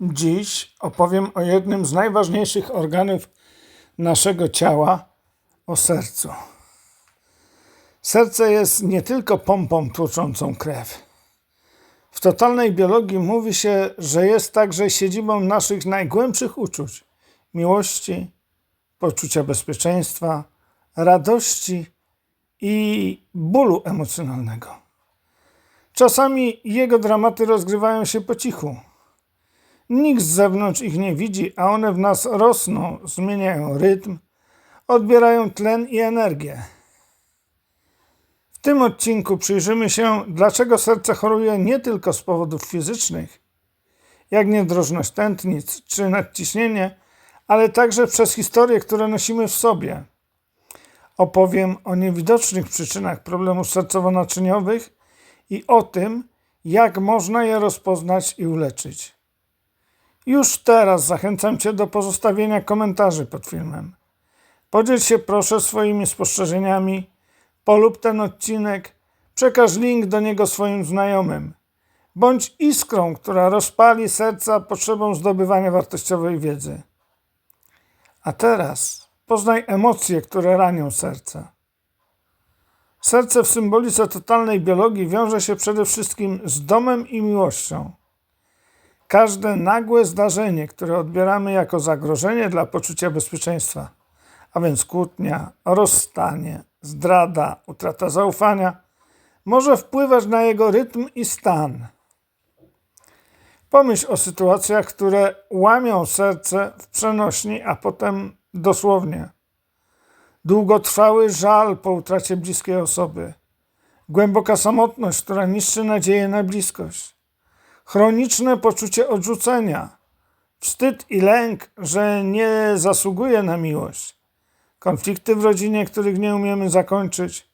Dziś opowiem o jednym z najważniejszych organów naszego ciała o sercu. Serce jest nie tylko pompą tłoczącą krew. W totalnej biologii mówi się, że jest także siedzibą naszych najgłębszych uczuć miłości, poczucia bezpieczeństwa, radości i bólu emocjonalnego. Czasami jego dramaty rozgrywają się po cichu. Nikt z zewnątrz ich nie widzi, a one w nas rosną, zmieniają rytm, odbierają tlen i energię. W tym odcinku przyjrzymy się, dlaczego serce choruje nie tylko z powodów fizycznych, jak niedrożność tętnic czy nadciśnienie, ale także przez historie, które nosimy w sobie. Opowiem o niewidocznych przyczynach problemów sercowo-naczyniowych i o tym, jak można je rozpoznać i uleczyć. Już teraz zachęcam Cię do pozostawienia komentarzy pod filmem. Podziel się proszę swoimi spostrzeżeniami, polub ten odcinek, przekaż link do niego swoim znajomym. Bądź iskrą, która rozpali serca potrzebą zdobywania wartościowej wiedzy. A teraz poznaj emocje, które ranią serce. Serce w symbolice totalnej biologii wiąże się przede wszystkim z domem i miłością. Każde nagłe zdarzenie, które odbieramy jako zagrożenie dla poczucia bezpieczeństwa, a więc kłótnia, rozstanie, zdrada, utrata zaufania, może wpływać na jego rytm i stan. Pomyśl o sytuacjach, które łamią serce w przenośni, a potem dosłownie. Długotrwały żal po utracie bliskiej osoby, głęboka samotność, która niszczy nadzieję na bliskość chroniczne poczucie odrzucenia, wstyd i lęk, że nie zasługuje na miłość, konflikty w rodzinie, których nie umiemy zakończyć.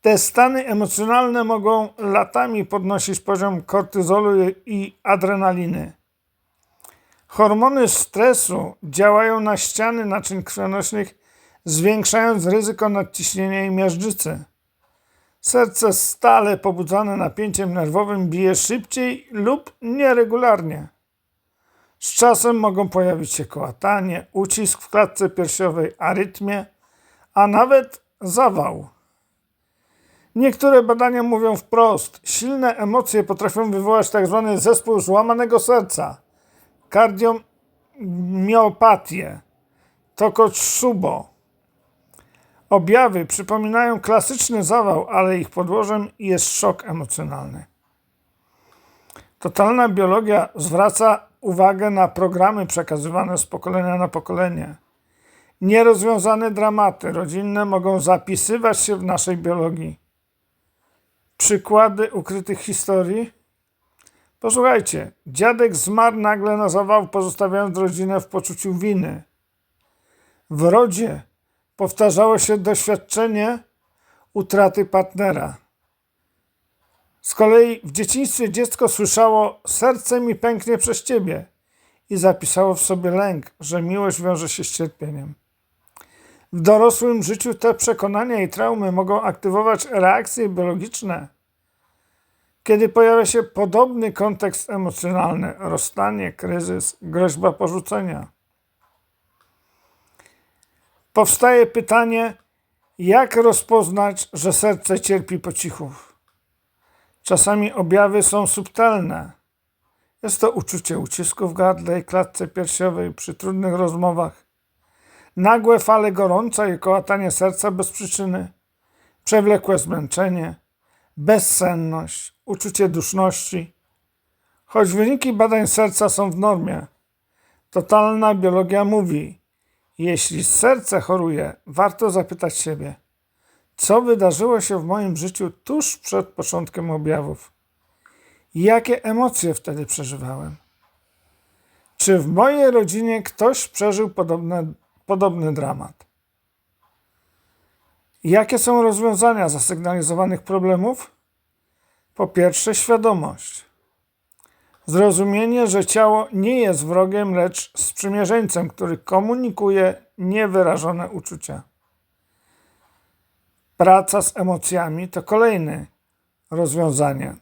Te stany emocjonalne mogą latami podnosić poziom kortyzolu i adrenaliny. Hormony stresu działają na ściany naczyń krwionośnych, zwiększając ryzyko nadciśnienia i miażdżycy. Serce stale pobudzane napięciem nerwowym bije szybciej lub nieregularnie. Z czasem mogą pojawić się kołatanie, ucisk w klatce piersiowej, arytmie, a nawet zawał. Niektóre badania mówią wprost, silne emocje potrafią wywołać tzw. zespół złamanego serca, kardiomiopatię, Tokotsubo. Objawy przypominają klasyczny zawał, ale ich podłożem jest szok emocjonalny. Totalna biologia zwraca uwagę na programy przekazywane z pokolenia na pokolenie. Nierozwiązane dramaty rodzinne mogą zapisywać się w naszej biologii. Przykłady ukrytych historii? Posłuchajcie, dziadek zmarł nagle na zawał, pozostawiając rodzinę w poczuciu winy. W rodzie powtarzało się doświadczenie utraty partnera. Z kolei w dzieciństwie dziecko słyszało: Serce mi pęknie przez ciebie i zapisało w sobie lęk, że miłość wiąże się z cierpieniem. W dorosłym życiu te przekonania i traumy mogą aktywować reakcje biologiczne. Kiedy pojawia się podobny kontekst emocjonalny rozstanie, kryzys, groźba porzucenia powstaje pytanie, jak rozpoznać, że serce cierpi po cichu? Czasami objawy są subtelne. Jest to uczucie ucisku w gardle i klatce piersiowej przy trudnych rozmowach, nagłe fale gorąca i kołatanie serca bez przyczyny, przewlekłe zmęczenie, bezsenność, uczucie duszności. Choć wyniki badań serca są w normie, totalna biologia mówi, jeśli serce choruje, warto zapytać siebie, co wydarzyło się w moim życiu tuż przed początkiem objawów? Jakie emocje wtedy przeżywałem? Czy w mojej rodzinie ktoś przeżył podobne, podobny dramat? Jakie są rozwiązania zasygnalizowanych problemów? Po pierwsze, świadomość. Zrozumienie, że ciało nie jest wrogiem, lecz sprzymierzeńcem, który komunikuje niewyrażone uczucia. Praca z emocjami to kolejne rozwiązanie.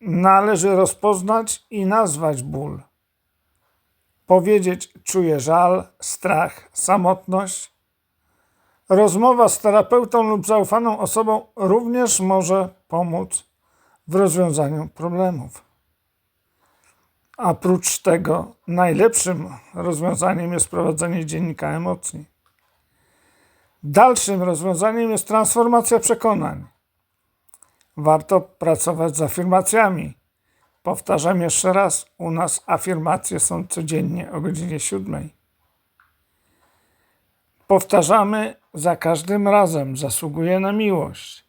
Należy rozpoznać i nazwać ból. powiedzieć czuję żal, strach, samotność. Rozmowa z terapeutą lub zaufaną osobą również może pomóc w rozwiązaniu problemów. A prócz tego najlepszym rozwiązaniem jest prowadzenie dziennika emocji. Dalszym rozwiązaniem jest transformacja przekonań. Warto pracować z afirmacjami. Powtarzam jeszcze raz, u nas afirmacje są codziennie o godzinie 7. Powtarzamy za każdym razem, zasługuje na miłość.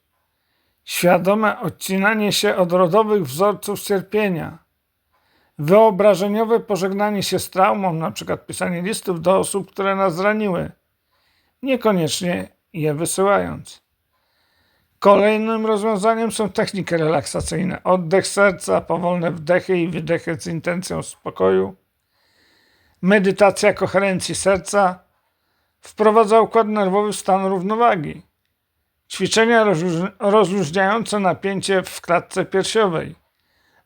Świadome odcinanie się od rodowych wzorców cierpienia. Wyobrażeniowe pożegnanie się z traumą, na przykład pisanie listów do osób, które nas zraniły, niekoniecznie je wysyłając. Kolejnym rozwiązaniem są techniki relaksacyjne. Oddech serca, powolne wdechy i wydechy z intencją spokoju. Medytacja koherencji serca wprowadza układ nerwowy w stan równowagi. Ćwiczenia rozluź- rozluźniające napięcie w klatce piersiowej.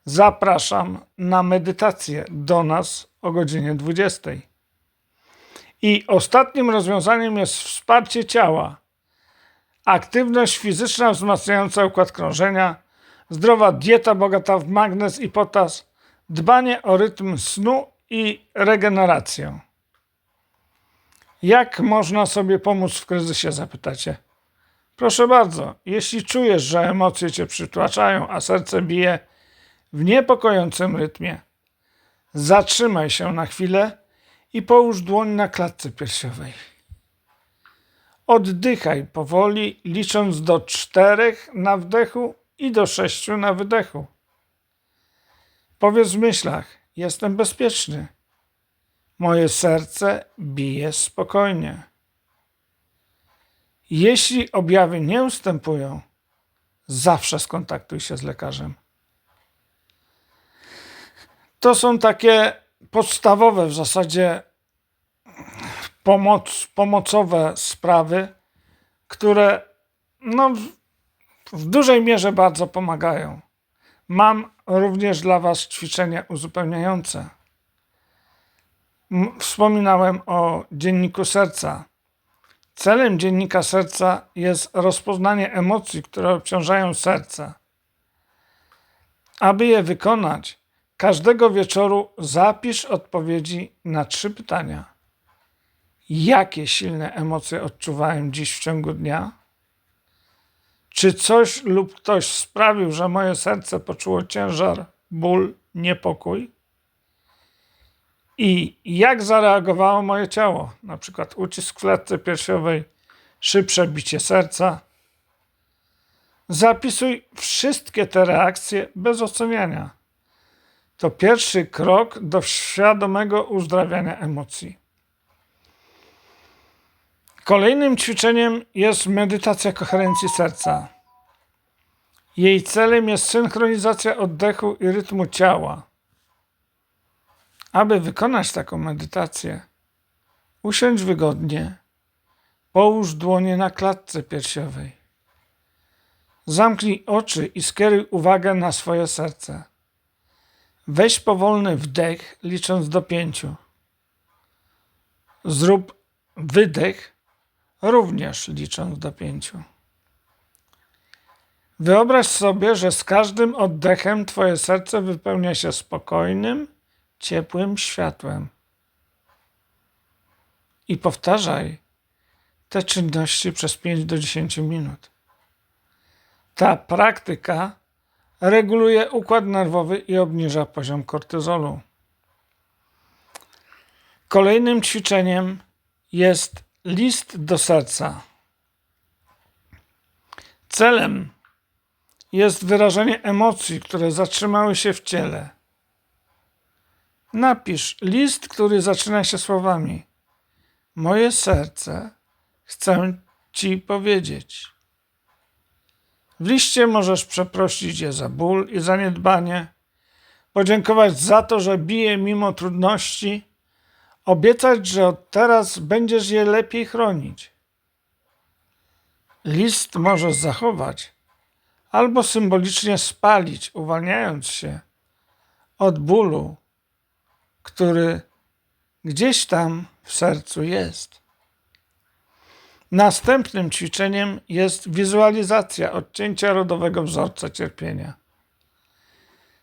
Zapraszam na medytację do nas o godzinie 20. I ostatnim rozwiązaniem jest wsparcie ciała. Aktywność fizyczna wzmacniająca układ krążenia, zdrowa dieta bogata w magnez i potas, dbanie o rytm snu i regenerację. Jak można sobie pomóc w kryzysie, zapytacie? Proszę bardzo, jeśli czujesz, że emocje cię przytłaczają, a serce bije w niepokojącym rytmie, zatrzymaj się na chwilę i połóż dłoń na klatce piersiowej. Oddychaj powoli, licząc do czterech na wdechu i do sześciu na wydechu. Powiedz w myślach: Jestem bezpieczny. Moje serce bije spokojnie. Jeśli objawy nie ustępują, zawsze skontaktuj się z lekarzem. To są takie podstawowe w zasadzie pomoc, pomocowe sprawy, które no, w, w dużej mierze bardzo pomagają. Mam również dla Was ćwiczenia uzupełniające. Wspominałem o dzienniku serca. Celem dziennika serca jest rozpoznanie emocji, które obciążają serce. Aby je wykonać, każdego wieczoru zapisz odpowiedzi na trzy pytania. Jakie silne emocje odczuwałem dziś w ciągu dnia? Czy coś lub ktoś sprawił, że moje serce poczuło ciężar, ból, niepokój? I jak zareagowało moje ciało? Na przykład ucisk w klatce piersiowej, szybsze bicie serca. Zapisuj wszystkie te reakcje bez oceniania. To pierwszy krok do świadomego uzdrawiania emocji. Kolejnym ćwiczeniem jest medytacja koherencji serca. Jej celem jest synchronizacja oddechu i rytmu ciała. Aby wykonać taką medytację, usiądź wygodnie, połóż dłonie na klatce piersiowej. Zamknij oczy i skieruj uwagę na swoje serce. Weź powolny wdech, licząc do pięciu. Zrób wydech, również licząc do pięciu. Wyobraź sobie, że z każdym oddechem Twoje serce wypełnia się spokojnym, ciepłym światłem. I powtarzaj te czynności przez 5 do 10 minut. Ta praktyka reguluje układ nerwowy i obniża poziom kortyzolu. Kolejnym ćwiczeniem jest list do serca. Celem jest wyrażenie emocji, które zatrzymały się w ciele. Napisz list, który zaczyna się słowami: Moje serce chcę ci powiedzieć. W liście możesz przeprosić je za ból i zaniedbanie, podziękować za to, że bije mimo trudności, obiecać, że od teraz będziesz je lepiej chronić. List możesz zachować albo symbolicznie spalić, uwalniając się od bólu, który gdzieś tam w sercu jest. Następnym ćwiczeniem jest wizualizacja odcięcia rodowego wzorca cierpienia.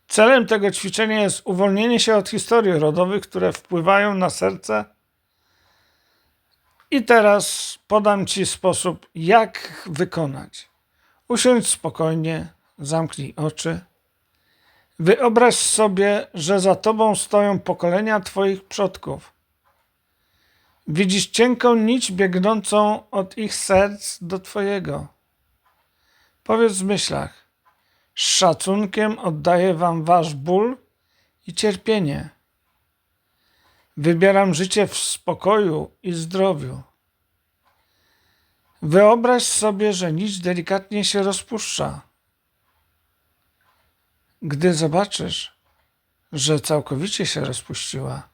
Celem tego ćwiczenia jest uwolnienie się od historii rodowych, które wpływają na serce. I teraz podam Ci sposób, jak wykonać. Usiądź spokojnie, zamknij oczy. Wyobraź sobie, że za Tobą stoją pokolenia Twoich przodków. Widzisz cienką nić biegnącą od ich serc do Twojego. Powiedz w myślach: Z szacunkiem oddaję Wam Wasz ból i cierpienie. Wybieram życie w spokoju i zdrowiu. Wyobraź sobie, że nić delikatnie się rozpuszcza. Gdy zobaczysz, że całkowicie się rozpuściła,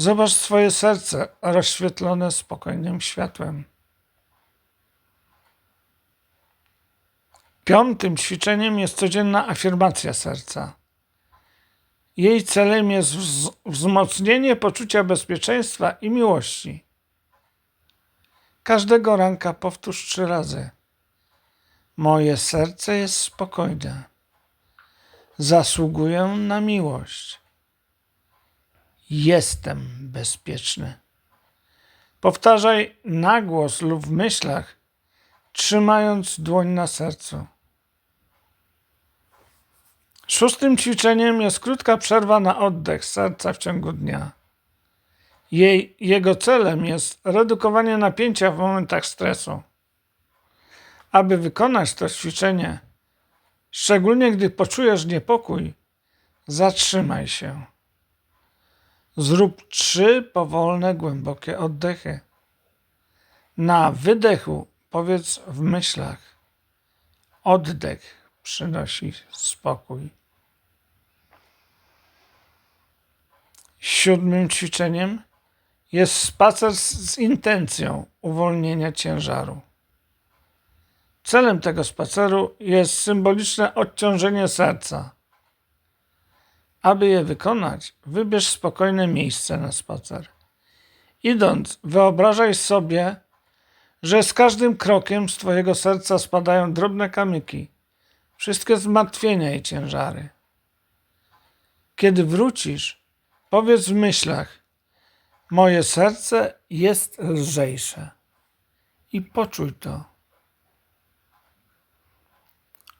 Zobacz swoje serce rozświetlone spokojnym światłem. Piątym ćwiczeniem jest codzienna afirmacja serca. Jej celem jest wz- wzmocnienie poczucia bezpieczeństwa i miłości. Każdego ranka powtórz trzy razy. Moje serce jest spokojne. Zasługuję na miłość. Jestem bezpieczny. Powtarzaj na głos lub w myślach, trzymając dłoń na sercu. Szóstym ćwiczeniem jest krótka przerwa na oddech serca w ciągu dnia. Jej, jego celem jest redukowanie napięcia w momentach stresu. Aby wykonać to ćwiczenie, szczególnie gdy poczujesz niepokój, zatrzymaj się. Zrób trzy powolne, głębokie oddechy. Na wydechu powiedz w myślach: Oddech przynosi spokój. Siódmym ćwiczeniem jest spacer z, intencją uwolnienia ciężaru. Celem tego spaceru jest symboliczne odciążenie serca. Aby je wykonać, wybierz spokojne miejsce na spacer. Idąc, wyobrażaj sobie, że z każdym krokiem z Twojego serca spadają drobne kamyki, wszystkie zmartwienia i ciężary. Kiedy wrócisz, powiedz w myślach: Moje serce jest lżejsze. I poczuj to.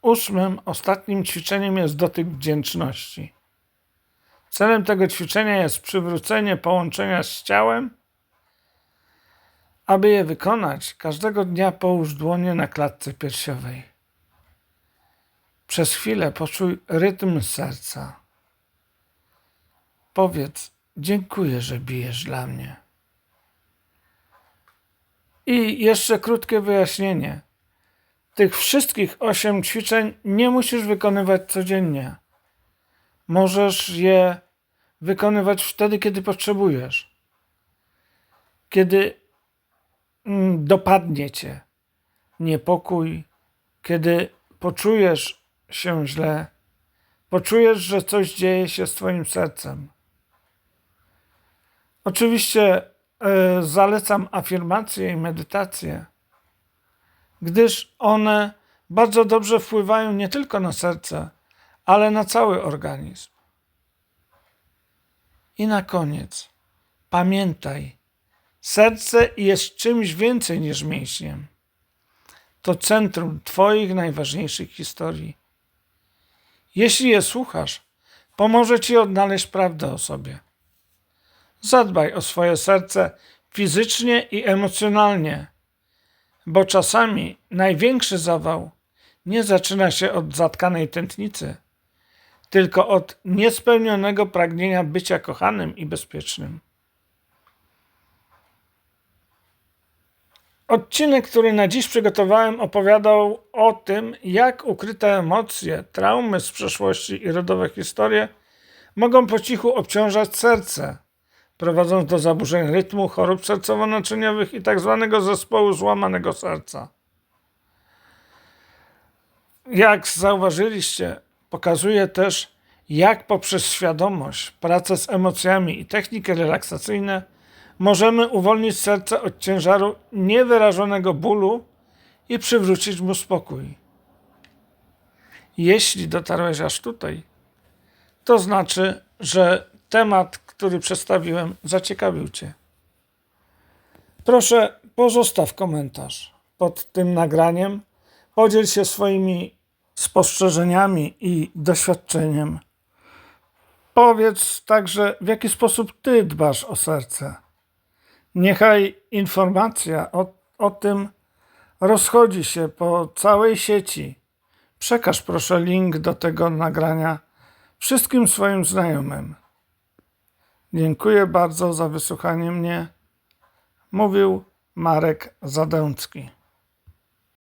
Ósmym, ostatnim ćwiczeniem jest dotyk wdzięczności. Celem tego ćwiczenia jest przywrócenie połączenia z ciałem. Aby je wykonać, każdego dnia połóż dłonie na klatce piersiowej. Przez chwilę poczuj rytm serca. Powiedz: Dziękuję, że bijesz dla mnie. I jeszcze krótkie wyjaśnienie. Tych wszystkich osiem ćwiczeń nie musisz wykonywać codziennie. Możesz je wykonywać wtedy, kiedy potrzebujesz. Kiedy mm, dopadnie cię niepokój, kiedy poczujesz się źle, poczujesz, że coś dzieje się z Twoim sercem. Oczywiście e, zalecam afirmacje i medytacje, gdyż one bardzo dobrze wpływają nie tylko na serce, ale na cały organizm. I na koniec, pamiętaj, serce jest czymś więcej niż mięśniem. To centrum Twoich najważniejszych historii. Jeśli je słuchasz, pomoże Ci odnaleźć prawdę o sobie. Zadbaj o swoje serce fizycznie i emocjonalnie, bo czasami największy zawał nie zaczyna się od zatkanej tętnicy tylko od niespełnionego pragnienia bycia kochanym i bezpiecznym. Odcinek, który na dziś przygotowałem, opowiadał o tym, jak ukryte emocje, traumy z przeszłości i rodowe historie mogą po cichu obciążać serce, prowadząc do zaburzeń rytmu, chorób sercowo-naczyniowych i tzw. Tak zespołu złamanego serca. Jak zauważyliście, Pokazuje też, jak poprzez świadomość, pracę z emocjami i techniki relaksacyjne możemy uwolnić serce od ciężaru niewyrażonego bólu i przywrócić mu spokój. Jeśli dotarłeś aż tutaj, to znaczy, że temat, który przedstawiłem, zaciekawił Cię. Proszę, pozostaw komentarz pod tym nagraniem. Podziel się swoimi spostrzeżeniami i doświadczeniem. Powiedz także, w jaki sposób Ty dbasz o serce. Niechaj informacja o, o tym rozchodzi się po całej sieci. Przekaż proszę link do tego nagrania wszystkim swoim znajomym. Dziękuję bardzo za wysłuchanie mnie. Mówił Marek Zadęcki.